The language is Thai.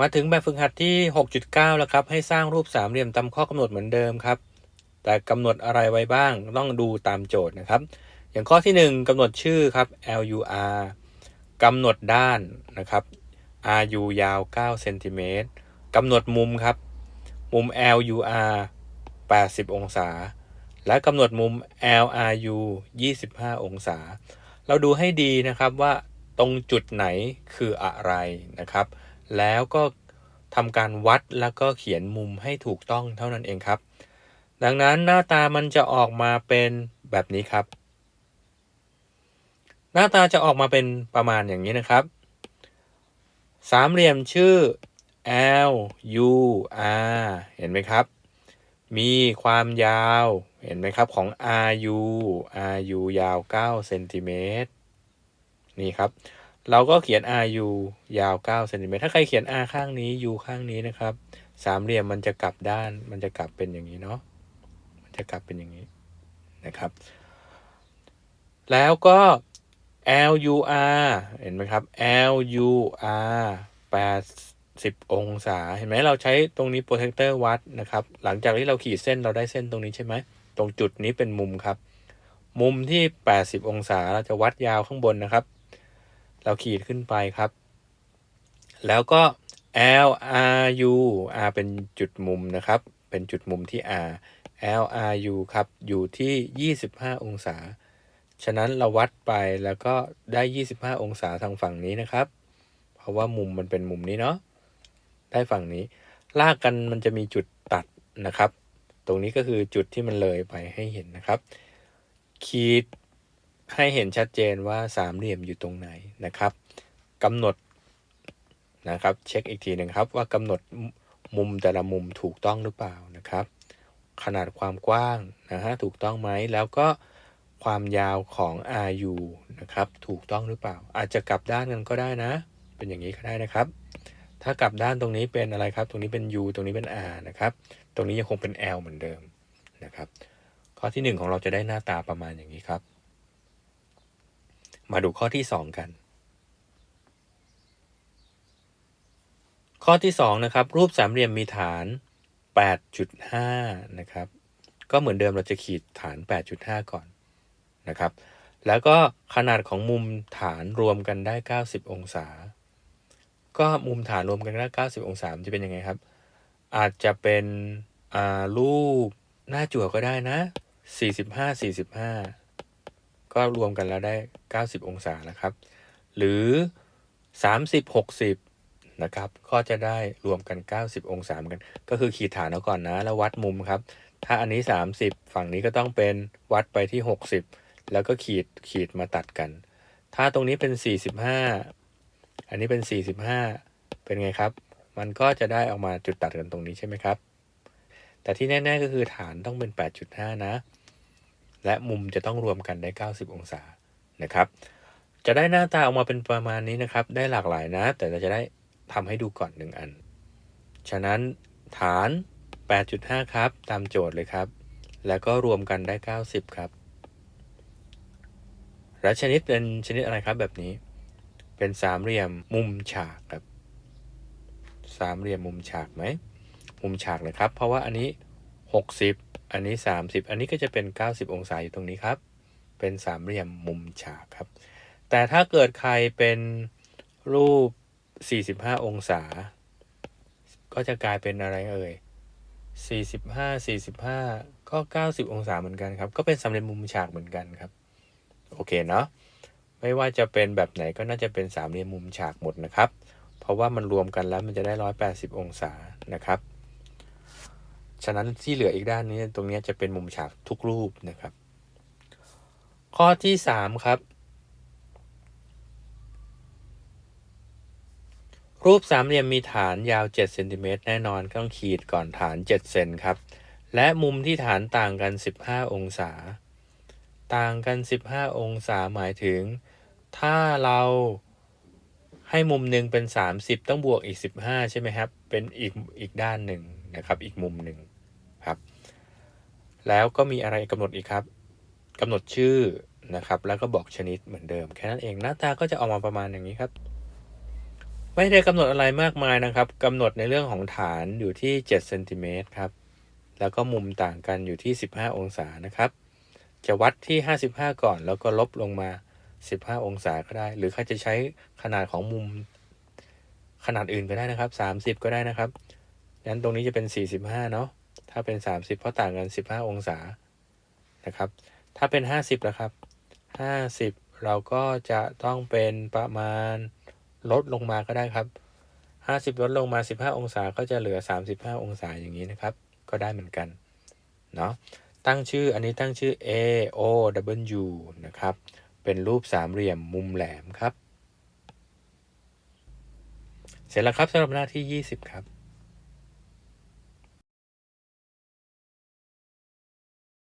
มาถึงแบบฝึกหัดที่ 6.9 แล้วครับ ให้สร้างรูปสามเหลี่ยมตามข้อกำหนดเหมือนเดิมครับ แต่กำหนดอะไรไว้บ้างต้องดูตามโจทย์นะครับ อย่างข้อที่ 1กำหนดชื่อครับ LUR กำหนดด้านนะครับ RU ยาว9เซนติเมตรกำหนดมุมครับ มุม LUR 80 องศา และกำหนดมุม LRU 25 องศา เราดูให้ดีนะครับว่าตรงจุดไหนคืออะไรนะครับ แล้วก็ทำการวัดแล้วก็เขียนมุมให้ถูกต้องเท่านั้นเองครับ ดังนั้นหน้าตามันจะออกมาเป็นแบบนี้ครับ หน้าตาจะออกมาเป็นประมาณอย่างนี้นะครับ สามเหลี่ยมชื่อ L U R เห็นไหมครับ มีความยาวเห็นไหมครับของ RU RU ยาว 9 เซนติเมตรนี่ครับ เราก็เขียน RU ยาว9เซนติเมตรถ้าใครเขียน R ข้างนี้ U ข้างนี้นะครับ สามเหลี่ยมมันจะกลับด้าน มันจะกลับเป็นอย่างนี้เนาะ มันจะกลับเป็นอย่างนี้นะครับ แล้วก็ LUR เห็นไหมครับ LUR 80 องศา เห็นไหมเราใช้ตรงนี้โปรเทคเตอร์วัดนะครับ หลังจากที่เราขีดเส้นเราได้เส้นตรงนี้ใช่ไหม ตรงจุดนี้เป็นมุมครับ มุมที่ 80 องศาเราจะวัดยาวข้างบนนะครับ เราขีดขึ้นไปครับ แล้วก็ L R U R เป็นจุดมุมนะครับ เป็นจุดมุมที่ R L R U ครับ อยู่ที่ 25 องศา ฉะนั้นเราวัดไปแล้วก็ได้ 25 องศาทางฝั่งนี้นะครับ เพราะว่ามุมมันเป็นมุมนี้เนาะ ได้ฝั่งนี้ ลากกันมันจะมีจุดตัดนะครับ ตรงนี้ก็คือจุดที่มันเลยไปให้เห็นนะครับ ขีด ให้เห็นชัดเจนว่าสามเหลี่ยมอยู่ตรงไหนนะครับกำหนดนะครับเช็คอีกทีหนึ่งครับว่ากำหนดมุมแต่ละมุมถูกต้องหรือเปล่านะครับ ขนาดความกว้างนะฮะถูกต้องไหมแล้วก็ความยาวของ RU นะครับถูกต้องหรือเปล่า อาจจะกลับด้านกันก็ได้นะ เป็นอย่างนี้ก็ได้นะครับ ถ้ากลับด้านตรงนี้เป็นอะไรครับ ตรงนี้เป็น U ตรงนี้เป็น R นะครับ ตรงนี้ยังคงเป็น L เหมือนเดิมนะครับ ข้อที่ 1 ของเราจะได้หน้าตาประมาณอย่างนี้ครับ มาดูข้อที่ 2 กัน ข้อที่ 2 นะครับ รูปสามเหลี่ยมมีฐาน 8.5 นะครับ ก็เหมือนเดิมเราจะขีดฐาน 8.5 ก่อนนะครับ แล้วก็ขนาดของมุมฐานรวมกันได้ 90 องศา ก็มุมฐานรวมกันได้ 90 องศาจะเป็นยังไงครับ อาจจะเป็นรูปหน้าจั่วก็ได้นะ 45 45 ก็รวมกันแล้วได้ 90 องศาแล้วครับ หรือ 30 60 นะครับ ก็จะได้รวมกัน 90 องศาเหมือนกัน ก็คือขีดฐานเอาก่อนนะ แล้ววัดมุมครับ ถ้าอันนี้ 30 ฝั่งนี้ก็ต้องเป็นวัดไปที่ 60 แล้วก็ขีดขีดมาตัดกัน ถ้าตรงนี้เป็น 45 อันนี้เป็น 45 เป็นไงครับ มันก็จะได้ออกมาจุดตัดกันตรงนี้ใช่ไหมครับ แต่ที่แน่ ๆ ก็คือฐานต้องเป็น 8.5 นะ และมุมจะต้องรวมกันได้ 90 องศานะครับ จะได้หน้าตาออกมาเป็นประมาณนี้นะครับ ได้หลากหลายนะ แต่เราจะได้ทำให้ดูก่อนหนึ่งอัน ฉะนั้นฐาน 8.5 ครับ ตามโจทย์เลยครับ แล้วก็รวมกันได้ 90 ครับ และชนิดเป็นชนิดอะไรครับแบบนี้ เป็นสามเหลี่ยมมุมฉากครับ สามเหลี่ยมมุมฉากไหม มุมฉากเลยครับ เพราะว่าอันนี้ 60 อันนี้ 30 อันนี้ก็จะเป็น 90 องศาอยู่ตรงนี้ครับ เป็นสามเหลี่ยมมุมฉากครับ แต่ถ้าเกิดใครเป็นรูป 45 องศา ก็จะกลายเป็นอะไรเอ่ย 45 45 ก็ 90 องศาเหมือนกันครับ ก็เป็นสามเหลี่ยมมุมฉากเหมือนกันครับ โอเคเนาะ ไม่ว่าจะเป็นแบบไหนก็น่าจะเป็นสามเหลี่ยมมุมฉากหมดนะครับ เพราะว่ามันรวมกันแล้วมันจะได้ 180 องศานะครับ ฉะนั้นที่เหลืออีกด้านนี้ตรงนี้จะเป็นมุมฉากทุกรูปนะครับ ข้อที่3ครับ รูปสามเหลี่ยมมีฐานยาว7เซนติเมตรแน่นอนต้องขีดก่อนฐาน7เซนครับ และมุมที่ฐานต่างกัน 15 องศา ต่างกัน 15 องศาหมายถึง ถ้าเราให้มุมหนึ่งเป็น 30 ต้องบวกอีก 15 ใช่ไหมครับ เป็นอีกอีกด้านหนึ่งนะครับ อีกมุมหนึ่ง ครับ แล้วก็มีอะไรกำหนดอีกครับกำหนดชื่อนะครับ แล้วก็บอกชนิดเหมือนเดิม แค่นั้นเองหน้าตาก็จะออกมาประมาณอย่างนี้ครับ ไม่ได้กำหนดอะไรมากมายนะครับกำหนดในเรื่องของฐานอยู่ที่7เซนติเมตรครับแล้วก็มุมต่างกันอยู่ที่ 15 องศานะครับ จะวัดที่ 55 ก่อน แล้วก็ลบลงมา 15 องศาก็ได้ หรือใครจะใช้ขนาดของมุมขนาดอื่นก็ได้นะครับ 30 ก็ได้นะครับงั้นตรงนี้จะเป็น 45 เนาะ ถ้าเป็น 30 เพราะต่างกัน 15 องศานะครับ ถ้าเป็น 50นะครับ 50 เราก็จะต้องเป็นประมาณลดลงมาก็ได้ครับ 50 ลดลงมา 15 องศาก็จะเหลือ 35 องศาอย่างนี้นะครับ ก็ได้เหมือนกันเนาะตั้งชื่ออันนี้ตั้งชื่อ A O W นะครับ เป็นรูปสามเหลี่ยมมุมแหลมครับ เสร็จแล้วครับสำหรับหน้าที่ 20 ครับ